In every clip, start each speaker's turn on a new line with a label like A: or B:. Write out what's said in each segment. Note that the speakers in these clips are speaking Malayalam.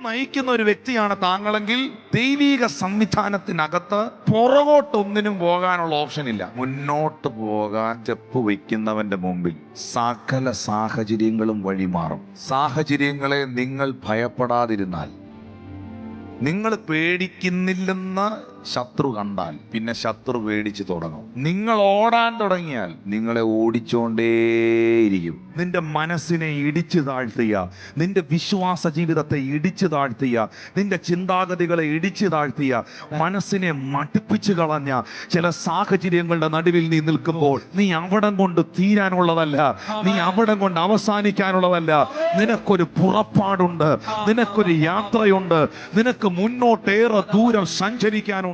A: നയിക്കുന്ന ഒരു വ്യക്തിയാണ് താങ്കളെങ്കിൽ ദൈവീക സംവിധാനത്തിനകത്ത് പുറകോട്ടൊന്നിനും പോകാനുള്ള ഓപ്ഷൻ ഇല്ല. മുന്നോട്ട് പോകാൻ സ്റ്റെപ്പ് വയ്ക്കുന്നവന്റെ മുമ്പിൽ സകല സാഹചര്യങ്ങളും വഴിമാറും സാഹചര്യങ്ങളെ നിങ്ങൾ ഭയപ്പെടാതിരുന്നാൽ നിങ്ങൾ പേടിക്കുന്നില്ലെന്ന് ശത്രു കണ്ടാൽ പിന്നെ ശത്രു പേടിച്ച് തുടങ്ങും. നിങ്ങൾ ഓടാൻ തുടങ്ങിയാൽ നിങ്ങളെ ഓടിച്ചോണ്ടേയിരിക്കും. നിന്റെ മനസ്സിനെ ഇടിച്ചു താഴ്ത്തിയ നിന്റെ വിശ്വാസ ജീവിതത്തെ ഇടിച്ചു താഴ്ത്തിയ നിന്റെ ചിന്താഗതികളെ ഇടിച്ചു താഴ്ത്തിയ മനസ്സിനെ മടുപ്പിച്ചു കളഞ്ഞ ചില സാഹചര്യങ്ങളുടെ നടുവിൽ നീ നിൽക്കുമ്പോൾ നീ അവിടം കൊണ്ട് തീരാനുള്ളതല്ല നീ അവിടം കൊണ്ട് അവസാനിക്കാനുള്ളതല്ല. നിനക്കൊരു പുറപ്പാടുണ്ട് നിനക്കൊരു യാത്രയുണ്ട് നിനക്ക് മുന്നോട്ടേറെ ദൂരം സഞ്ചരിക്കാനുണ്ട്.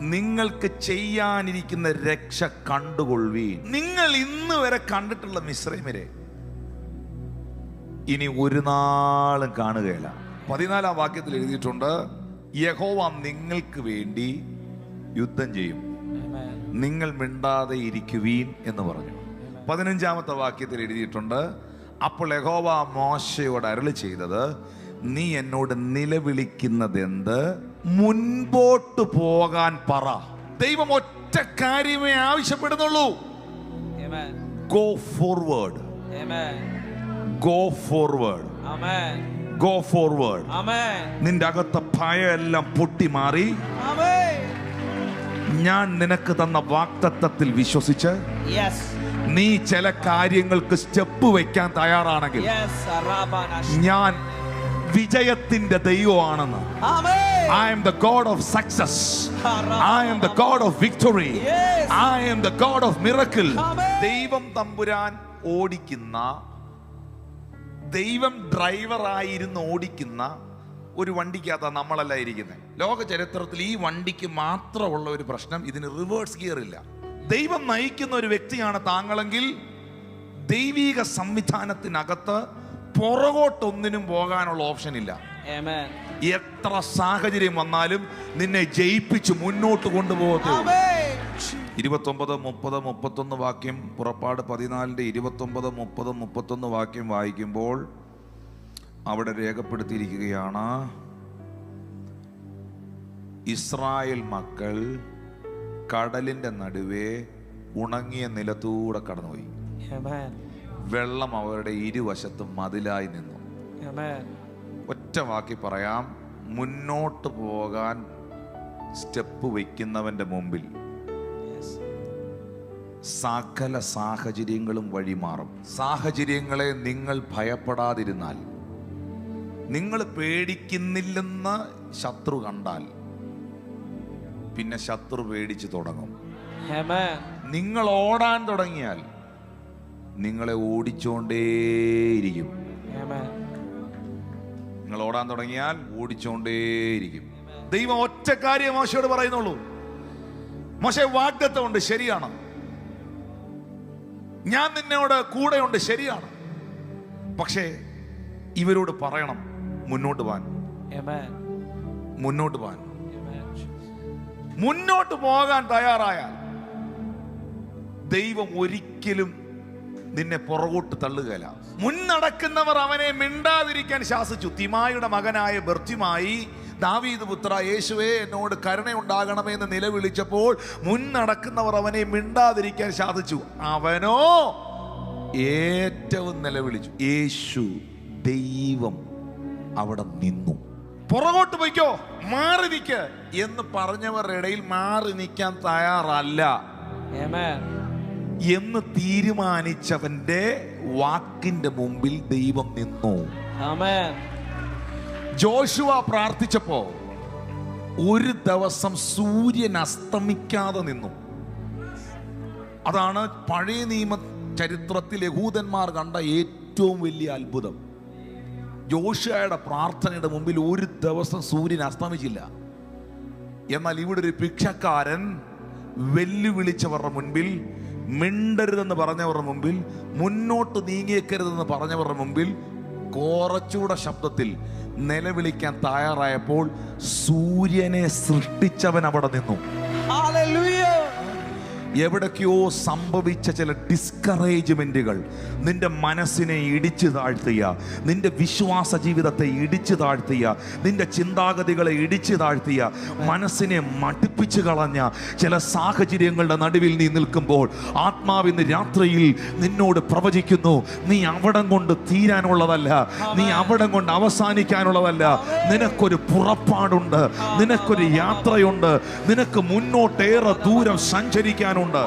A: നിങ്ങൾക്ക് ചെയ്യാനിരിക്കുന്ന രക്ഷ കണ്ടുകൊള്ളുവീൻ. നിങ്ങൾ ഇന്ന് വരെ കണ്ടിട്ടുള്ള മിശ്രൈമരെ ഇനി ഒരു നാളും കാണുകയില്ല. പതിനാലാം വാക്യത്തിൽ എഴുതിയിട്ടുണ്ട് യഹോവ നിങ്ങൾക്ക് വേണ്ടി യുദ്ധം ചെയ്യും. നിങ്ങൾ മിണ്ടാതെ ഇരിക്കുവീൻ എന്ന് പറഞ്ഞു. പതിനഞ്ചാമത്തെ വാക്യത്തിൽ എഴുതിയിട്ടുണ്ട് അപ്പോൾ യഹോവ മോശയോട് അരളി ചെയ്തത് നീ എന്നോട് നിലവിളിക്കുന്നത് എന്ത് മുൻപോട്ട് പോകാൻ പറ ദൈവം ഒറ്റ കാര്യമേ ആവശ്യപ്പെടുന്നുള്ളൂ. Go forward. Go forward. Go forward. നിന്റെ അകത്തെ ഭയമെല്ലാം പൊട്ടി
B: മാറി
A: ഞാൻ നിനക്ക് തന്ന വാക്തത്വത്തിൽ വിശ്വസിച്ച്. നീ ചില കാര്യങ്ങൾക്ക് സ്റ്റെപ്പ് വെക്കാൻ തയ്യാറാണെങ്കിൽ ഞാൻ വിജയത്തിന്റെ ദൈവമാണെന്ന്
B: Amen.
A: I am the God of success. I am the God
B: of
A: victory. I am the God of
B: miracle.
A: ദൈവം തമ്പുരാൻ ഓടിക്കുന്ന ദൈവം ഡ്രൈവറായിരുന്ന് ഓടിക്കുന്ന ഒരു വണ്ടിക്കകത്താണ് നമ്മളല്ല ഇരിക്കുന്നത് ലോക ചരിത്രത്തിൽ ഈ വണ്ടിക്ക് മാത്രമുള്ള ഒരു പ്രശ്നം ഇതിന് റിവേഴ്സ് ഗിയർ ഇല്ല ദൈവം നയിക്കുന്ന ഒരു വ്യക്തിയാണ് താങ്കളെങ്കിൽ ദൈവീക സംവിധാനത്തിനകത്ത് പുറകോട്ടൊന്നിനും പോകാനുള്ള ഓപ്ഷൻ ഇല്ല. എത്ര സാഹചര്യം വന്നാലും നിന്നെ ജയിപ്പിച്ച് മുന്നോട്ട് കൊണ്ടുപോകത്തേ
B: Amen.
A: ഇരുപത്തൊമ്പത് മുപ്പത് മുപ്പത്തൊന്ന് വാക്യം പുറപ്പാട് പതിനാലിന്റെ ഇരുപത്തൊമ്പത് മുപ്പത് മുപ്പത്തൊന്ന് വാക്യം വായിക്കുമ്പോൾ അവിടെ രേഖപ്പെടുത്തിയിരിക്കുകയാണ് ഇസ്രായേൽ മക്കൾ കടലിന്റെ നടുവേ ഉണങ്ങിയ നിലത്തൂടെ കടന്നുപോയി. വെള്ളം അവരുടെ ഇരുവശത്തും മതിലായി നിന്നു. ഒറ്റ വാക്കി പറയാം. മുന്നോട്ട് പോകാൻ സ്റ്റെപ്പ് വയ്ക്കുന്നവന്റെ മുമ്പിൽ സകല സാഹചര്യങ്ങളും വഴിമാറും സാഹചര്യങ്ങളെ നിങ്ങൾ ഭയപ്പെടാതിരുന്നാൽ നിങ്ങൾ പേടിക്കുന്നില്ലെന്ന് ശത്രു കണ്ടാൽ പിന്നെ ശത്രു പേടിച്ച് തുടങ്ങും. നിങ്ങൾ ഓടാൻ തുടങ്ങിയാൽ നിങ്ങളെ ഓടിച്ചോണ്ടേയിരിക്കും. നിങ്ങൾ ഓടാൻ തുടങ്ങിയാൽ ഓടിച്ചുകൊണ്ടേയിരിക്കും ദൈവം ഒറ്റ കാര്യം മോശയോട് പറയുന്നുള്ളൂ. മോശ വാഗ്ദത്തമുണ്ട് ശരിയാണ്. ഞാൻ നിന്നോട് കൂടെയുണ്ട് ശരിയാണ്. പക്ഷേ ഇവരോട് പറയണം മുന്നോട്ട്
B: Amen.
A: മുന്നോട്ട് പോകാൻ
B: Amen.
A: മുന്നോട്ട് പോകാൻ തയ്യാറായാൽ ദൈവം ഒരിക്കലും നിന്നെ പുറകോട്ട് തള്ളുകയില്ല. മുന്നടക്കുന്നവർ അവനെ മിണ്ടാതിരിക്കാൻ ശാസിച്ചു. തിമായുടെ മകനായ ബർത്തിമായി ദാവീദ് പുത്ര യേശുവേ എന്നോട് കരുണയുണ്ടാകണമെന്ന് നിലവിളിച്ചപ്പോൾ മുൻ നടക്കുന്നവർ അവനെ മിണ്ടാതിരിക്കാൻ ശാസിച്ചു. അവനോ ഏറ്റവും നിലവിളിച്ചു. യേശു ദൈവം അവിടെ നിന്നു. പുറകോട്ട് പോയിക്കോ മാറി നിൽക്ക് എന്ന് പറഞ്ഞവരുടെ ഇടയിൽ മാറി നിൽക്കാൻ തയ്യാറല്ല. എന്ന് തീരുമാനിച്ചവന്റെ വാക്കിന്റെ മുമ്പിൽ ദൈവം നിന്നു. ജോഷുവ പ്രാർത്ഥിച്ചപ്പോ ഒരു ദിവസം സൂര്യൻ അസ്തമിക്കാതെ നിന്നു. അതാണ് പഴയ നിയമ ചരിത്രത്തിൽ യഹൂദന്മാർ കണ്ട ഏറ്റവും വലിയ അത്ഭുതം. ജോഷയുടെ പ്രാർത്ഥനയുടെ മുമ്പിൽ ഒരു ദിവസം സൂര്യൻ അസ്തമിച്ചില്ല. എന്നാൽ ഇവിടെ ഒരു ഭിക്ഷക്കാരൻ വെല്ലുവിളിച്ചവരുടെ മുൻപിൽ മിണ്ടരുതെന്ന് പറഞ്ഞവരുടെ മുമ്പിൽ മുന്നോട്ട് നീങ്ങിയേക്കരുതെന്ന് പറഞ്ഞവരുടെ മുമ്പിൽ കോറച്ചൂടെ ശബ്ദത്തിൽ നിലവിളിക്കാൻ തയ്യാറായപ്പോൾ സൂര്യനെ സൃഷ്ടിച്ചവൻ അവിടെ നിന്നു. എവിടൊക്കെയോ സംഭവിച്ച ചില ഡിസ്കറേജ്മെന്റുകൾ നിന്റെ മനസ്സിനെ ഇടിച്ചു താഴ്ത്തിയ നിന്റെ വിശ്വാസ ജീവിതത്തെ ഇടിച്ചു താഴ്ത്തിയ നിന്റെ ചിന്താഗതികളെ ഇടിച്ചു താഴ്ത്തിയ മനസ്സിനെ മടുപ്പിച്ചു കളഞ്ഞ ചില സാഹചര്യങ്ങളുടെ നടുവിൽ നീ നിൽക്കുമ്പോൾ ആത്മാവിന്ന് രാത്രിയിൽ നിന്നോട് പ്രവചിക്കുന്നു നീ അവിടം കൊണ്ട് തീരാനുള്ളതല്ല നീ അവിടം കൊണ്ട് അവസാനിക്കാനുള്ളതല്ല. നിനക്കൊരു പുറപ്പാടുണ്ട് നിനക്കൊരു യാത്രയുണ്ട് നിനക്ക് മുന്നോട്ടേറെ ദൂരം സഞ്ചരിക്കാനുണ്ട്.
B: ഉണ്ട്